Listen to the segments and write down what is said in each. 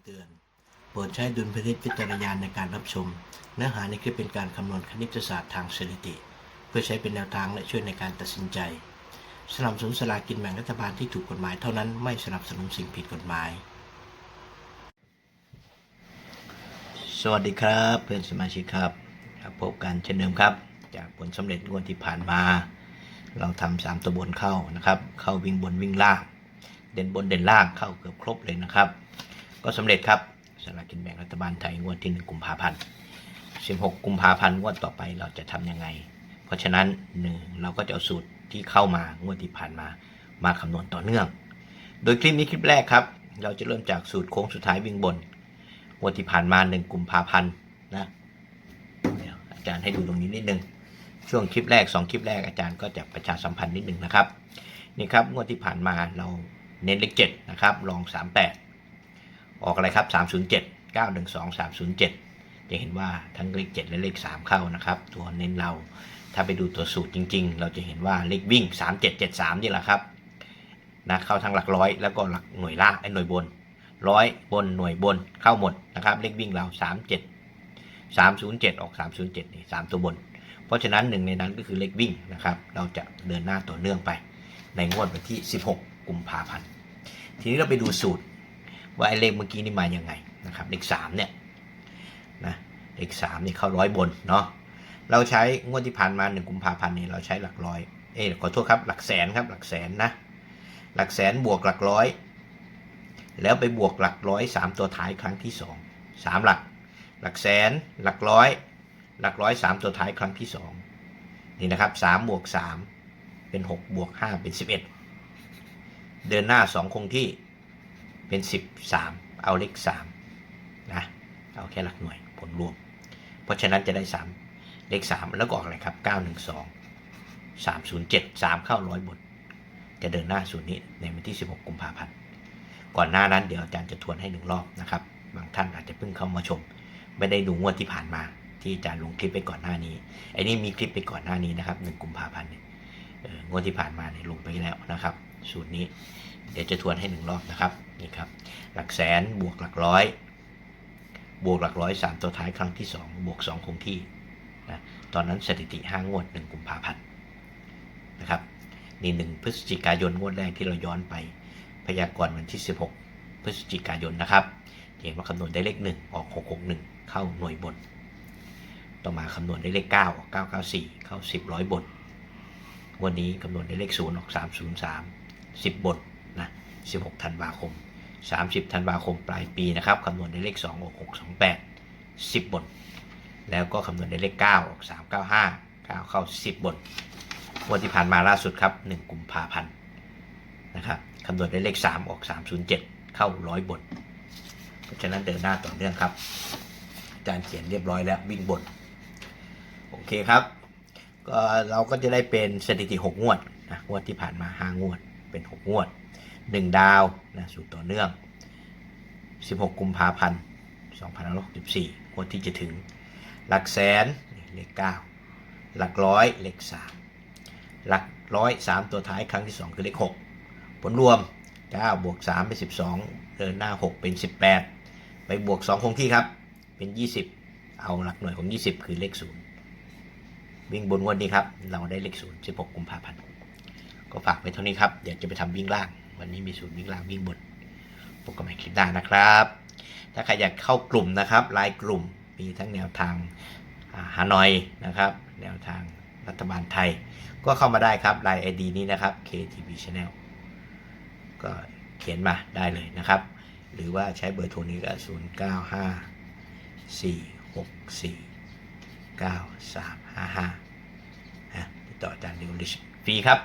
ำเตือน โปรดใช้ดุลพินิจวิจารณาในการรับชม เนื้อหาในคลิปเป็นการคำนวณคณิตศาสตร์ทางสถิติ เพื่อใช้เป็นแนวทางและช่วยในการตัดสินใจ สนับสนุนสลากินแบ่งรัฐบาลที่ถูกกฎหมายเท่านั้นไม่สนับสนุนสิ่งผิดกฎหมาย สวัสดีครับเพื่อนสมาชิกครับครับพบกันเช่นเดิมครับ จากผลสำเร็จงวดที่ผ่านมา เราทำสามตัวบนเข้านะครับ เข้าวิ่งบนวิ่งล่าง เด่นบนเด่นล่างเข้าเกือบครบเลยนะครับ ก็สำเร็จครับสลากกินแบ่งรัฐบาลไทยงวดที่1กุมภาพันธ์16 กุมภาพันธ์งวดต่อไปเราจะทำยังไง เพราะฉะนั้นหนึ่งเราก็จะเอาสูตรที่เข้ามางวดที่ผ่านมามาคำนวณต่อเนื่อง โดยคลิปนี้คลิปแรกครับ เราจะเริ่มจากสูตรโค้งสุดท้ายวิ่งบนงวดที่ผ่านมา 1 กุมภาพันธ์นะอาจารย์ให้ดูตรงนี้นิดนึงช่วงคลิปแรก 2 คลิปแรกอาจารย์ก็จะประชาสัมพันธ์นิดนึงนะครับนี่ครับงวดที่ผ่านมาเราเน้นเลข7นะครับลอง 38 ออกอะไรครับ 307 912 307 จะเห็นว่าทั้งเลข 7 และเลข 3 เข้านะครับ ตัวเน้นเราถ้าไปดูตัวสูตรจริง ๆ เราจะเห็นว่าเลขวิ่ง 3773 นี่แหละครับนะเข้าทั้งหลักร้อยแล้วก็หลักหน่วยล่างไอ้หน่วยบนร้อยบนหน่วยบนเข้าหมดนะครับ เลขวิ่งเรา 37 307 ออก 307 นี่ 3 ตัวบน เพราะฉะนั้นหนึ่งในนั้นก็คือเลขวิ่งนะครับ เราจะเดินหน้าต่อเนื่องไป ในงวดวันที่ 16 กุมภาพันธ์ ทีนี้เราไปดูสูตร ว่าไอ้เลขเมื่อกี้นี่มายังไงนะครับเลข3เนี่ยนะเลข3นี่เข้าร้อยบนเนาะเราใช้งวดที่ผ่านมา1กุมภาพันธ์นี่เราใช้หลักร้อยเอ้ขอโทษครับหลักแสนครับหลักแสนนะหลักแสนบวกหลักร้อย แล้วไปบวกหลักร้อยสามตัวท้ายครั้งที่สองสามหลัก หลักแสนหลักร้อย หลักร้อยสามตัวท้ายครั้งที่สองนี่นะครับสามบวกสามเป็นหกบวกห้าเป็นสิบเอ็ดเดินหน้าสองคงที่ เป็นสิบสามเอาเลขสามนะเอาแค่หลักหน่วยผลรวม เพราะฉะนั้นจะได้สามเลขสามแล้วก็ออกอะไรครับเก้าหนึ่งสองสามศูนย์เจ็ดสามเข้าร้อยบท จะเดินหน้าสูตรนี้ในวันที่ 16 กุมภาพันธ์ก่อนหน้านั้นเดี๋ยวอาจารย์จะทวนให้หนึ่งรอบนะครับบางท่านอาจจะเพิ่งเข้ามาชม ไม่ได้ดูงวดที่ผ่านมา ที่อาจารย์ลงคลิปไปก่อนหน้านี้ไอ้นี่มีคลิปไปก่อนหน้านี้นะครับหนึ่งกุมภาพันธ์เนี่ย งวดที่ผ่านมาเนี่ยลงไปแล้วนะครับ สูตรนี้เดี๋ยวจะทวนให้หนึ่งรอบนะครับนี่ครับ หลักแสนบวกหลักร้อย บวกหลักร้อยสามตัวท้ายครั้งที่สองบวกสองคงที่นะตอนนั้นสถิติห้างวดหนึ่งกุมภาพันธ์นะครับนี่หนึ่งพฤศจิกายนงวดแรกที่เราย้อนไป พยากรณ์วันที่ 16 พฤศจิกายนนะครับเห็นว่าคำนวณได้เลข1ออก661 เข้าหน่วยบน ต่อมาคำนวณได้เลข9ออก994 เข้า 10ร้อยบน วันนี้คำนวณได้เลข0ออก303 10บนนะ16 ธันวาคม 30 ธันวาคมปลายปีนะครับคำนวณได้เลข2ออก628 10บนแล้วก็คำนวณได้เลข 9 ออก 395 9 เข้า 10บนงวดที่ผ่านมาล่าสุดครับ 1 กุมภาพันธ์นะครับคำนวณได้เลข 3 ออก 307 เข้าร้อยบนเพราะฉะนั้นเดินหน้าต่อเนื่องครับ อาจารย์เขียนเรียบร้อยแล้ววิ่งบน โอเคครับ ก็เราก็จะได้เป็นสถิติ 6 งวดนะงวดที่ผ่านมา 5 งวดเป็น 6 งวด 1 ดาวนะสูตรต่อเนื่อง 16 กุมภาพันธ์2564งวดที่จะถึง หลักแสนเลข 9 หลักร้อยเลข 3 หลักร้อยสามตัวท้ายครั้งที่ 2 คือเลข 6 ผลรวม 9 บวก 3 เป็น 12 เดินหน้า 6 เป็น 18 ไปบวก 2 คงที่ครับ เป็น 20 เอาหลักหน่วยของ 20 คือเลข 0 วิ่งบนวันนี้ครับ เราได้เลข0 16กุมภาพันธ์ก็ฝากไว้เท่านี้ครับ เดี๋ยวจะไปทำวิ่งล่าง วันนี้มีสูตรวิ่งล่างวิ่งบนพบกันใหม่คลิปหน้านะครับ ถ้าใครอยากเข้ากลุ่มนะครับไลน์กลุ่มมีทั้งแนวทางฮานอยนะครับ แนวทางรัฐบาลไทย ก็เข้ามาได้ครับไลน์ ID นี้นะครับ KTV Channel ก็เขียนมาได้เลยนะครับ หรือว่าใช้เบอร์โทรนี้ก็ 0 9355นะติดต่ออาจารย์ดิวลิชฟรีครับ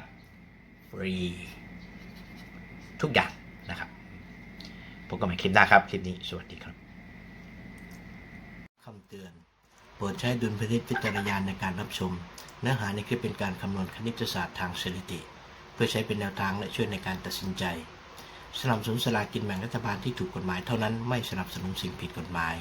ฟรี ทุกอย่างนะครับพบกันใหม่คลิปหน้าครับ คลิปนี้สวัสดีครับคำเตือน โปรดใช้ดุลพินิจวิจารณาในการรับชม เนื้อหาในคลิปเป็นการคำนวณคณิตศาสตร์ทางสถิติ เพื่อใช้เป็นแนวทางและช่วยในการตัดสินใจ สนับสนุนสลากินแบ่งรัฐบาลที่ถูกกฎหมายเท่านั้นไม่สนับสนุนสิ่งผิดกฎหมาย